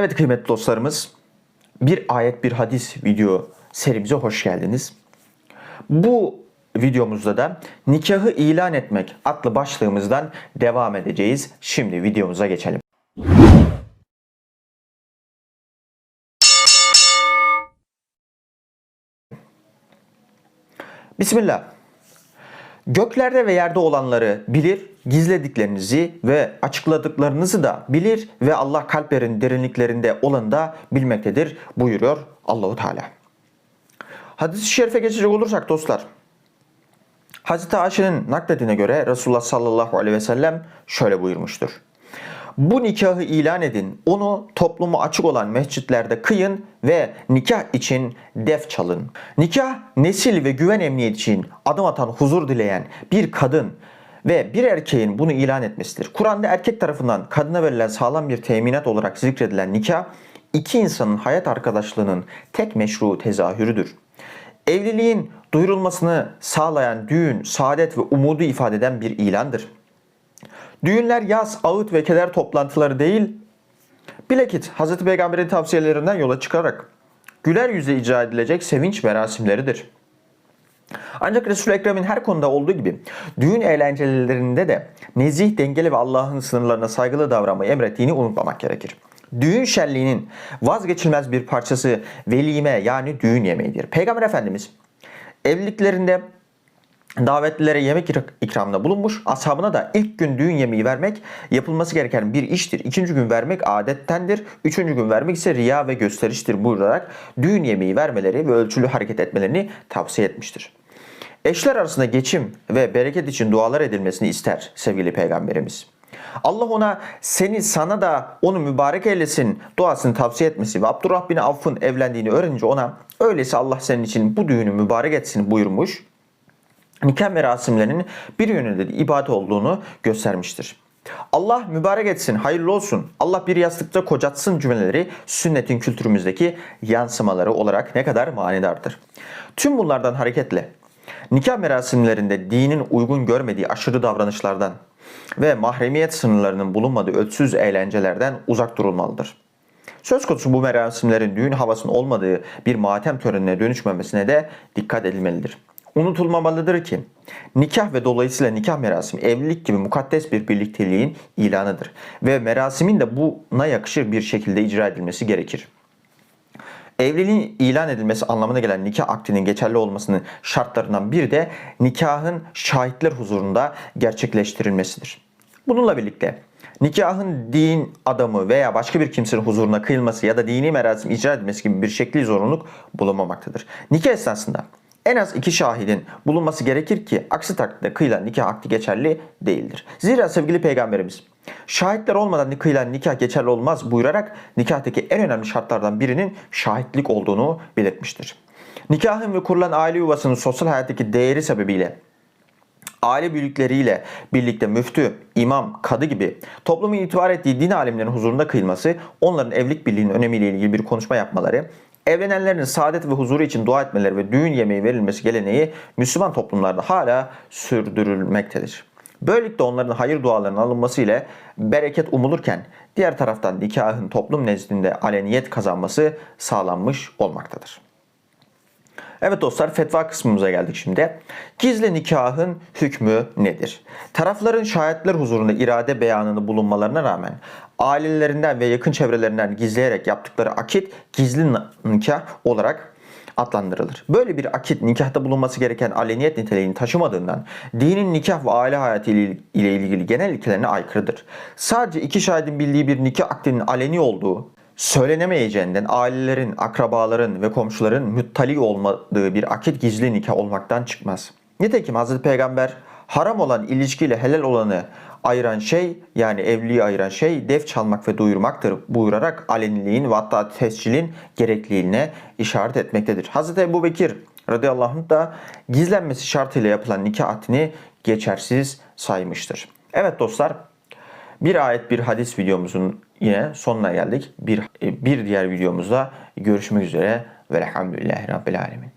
Evet kıymetli dostlarımız, bir ayet bir hadis video serimize hoş geldiniz. Bu videomuzda da nikahı ilan etmek adlı başlığımızdan devam edeceğiz. Şimdi videomuza geçelim. Bismillah. Göklerde ve yerde olanları bilir, gizlediklerinizi ve açıkladıklarınızı da bilir ve Allah kalplerin derinliklerinde olanı da bilmektedir buyuruyor Allahu Teala. Hadis-i şerife geçecek olursak dostlar. Hazreti Ayşe'nin naklediğine göre Resulullah sallallahu aleyhi ve sellem şöyle buyurmuştur. Bu nikahı ilan edin, onu toplumu açık olan mescitlerde kıyın ve nikah için def çalın. Nikah, nesil ve güven emniyet için adım atan huzur dileyen bir kadın ve bir erkeğin bunu ilan etmesidir. Kur'an'da erkek tarafından kadına verilen sağlam bir teminat olarak zikredilen nikah, iki insanın hayat arkadaşlığının tek meşru tezahürüdür. Evliliğin duyurulmasını sağlayan düğün, saadet ve umudu ifade eden bir ilandır. Düğünler yaz, ağıt ve keder toplantıları değil, bilakit Hz. Peygamber'in tavsiyelerinden yola çıkarak güler yüze icra edilecek sevinç merasimleridir. Ancak Resul-i Ekrem'in her konuda olduğu gibi düğün eğlencelerinde de nezih, dengeli ve Allah'ın sınırlarına saygılı davranmayı emrettiğini unutmamak gerekir. Düğün şenliğinin vazgeçilmez bir parçası velime yani düğün yemeğidir. Peygamber Efendimiz evliliklerinde davetlilere yemek ikramında bulunmuş. Ashabına da ilk gün düğün yemeği vermek yapılması gereken bir iştir. İkinci gün vermek adettendir. Üçüncü gün vermek ise riya ve gösteriştir buyurarak düğün yemeği vermeleri ve ölçülü hareket etmelerini tavsiye etmiştir. Eşler arasında geçim ve bereket için dualar edilmesini ister sevgili peygamberimiz. Allah ona seni sana da onu mübarek eylesin duasını tavsiye etmesi ve Abdurrah bin Avf'ın evlendiğini öğrenince ona öyleyse Allah senin için bu düğünü mübarek etsin buyurmuş nikah merasimlerinin bir yönünde de ibadet olduğunu göstermiştir. Allah mübarek etsin, hayırlı olsun, Allah bir yastıkta kocatsın cümleleri sünnetin kültürümüzdeki yansımaları olarak ne kadar manidardır. Tüm bunlardan hareketle nikah merasimlerinde dinin uygun görmediği aşırı davranışlardan ve mahremiyet sınırlarının bulunmadığı ölçüsüz eğlencelerden uzak durulmalıdır. Söz konusu bu merasimlerin düğün havasının olmadığı bir matem törenine dönüşmemesine de dikkat edilmelidir. Unutulmamalıdır ki nikah ve dolayısıyla nikah merasimi evlilik gibi mukaddes bir birlikteliğin ilanıdır ve merasimin de buna yakışır bir şekilde icra edilmesi gerekir. Evliliğin ilan edilmesi anlamına gelen nikah akdinin geçerli olmasının şartlarından biri de nikahın şahitler huzurunda gerçekleştirilmesidir. Bununla birlikte nikahın din adamı veya başka bir kimsenin huzuruna kıyılması ya da dini merasim icra edilmesi gibi bir şekli zorunluluk bulunmamaktadır. Nikah esnasında en az iki şahidin bulunması gerekir ki aksi takdirde kıyılan nikah akdi geçerli değildir. Zira sevgili peygamberimiz şahitler olmadan kıyılan nikah geçerli olmaz buyurarak nikahtaki en önemli şartlardan birinin şahitlik olduğunu belirtmiştir. Nikahın ve kurulan aile yuvasının sosyal hayattaki değeri sebebiyle aile büyükleriyle birlikte müftü, imam, kadı gibi toplumun itibar ettiği din alimlerinin huzurunda kıyılması, onların evlilik birliğinin önemiyle ilgili bir konuşma yapmaları, evlenenlerin saadet ve huzuru için dua etmeleri ve düğün yemeği verilmesi geleneği Müslüman toplumlarda hala sürdürülmektedir. Böylelikle onların hayır dualarının alınması ile bereket umulurken diğer taraftan nikahın toplum nezdinde aleniyet kazanması sağlanmış olmaktadır. Evet dostlar fetva kısmımıza geldik şimdi. Gizli nikahın hükmü nedir? Tarafların şahitler huzurunda irade beyanını bulunmalarına rağmen ailelerinden ve yakın çevrelerinden gizleyerek yaptıkları akit gizli nikah olarak adlandırılır. Böyle bir akit nikahta bulunması gereken aleniyet niteliğini taşımadığından dinin nikah ve aile hayatı ile ilgili genel ilkelerine aykırıdır. Sadece iki şahidin bildiği bir nikah akdinin aleni olduğu söylenemeyeceğinden ailelerin, akrabaların ve komşuların müttali olmadığı bir akit gizli nikah olmaktan çıkmaz. Nitekim Hazreti Peygamber haram olan ilişkiyle helal olanı ayıran şey yani evliliği ayıran şey def çalmak ve duyurmaktır buyurarak aleniliğin ve hatta tescilin gerekliliğine işaret etmektedir. Hazreti Ebu Bekir radıyallahu anh da gizlenmesi şartıyla yapılan nikah akdini geçersiz saymıştır. Evet dostlar bir ayet bir hadis videomuzun yine sonuna geldik. Bir, bir diğer videomuzda görüşmek üzere. Velhamdülillahi Rabbil Alemin.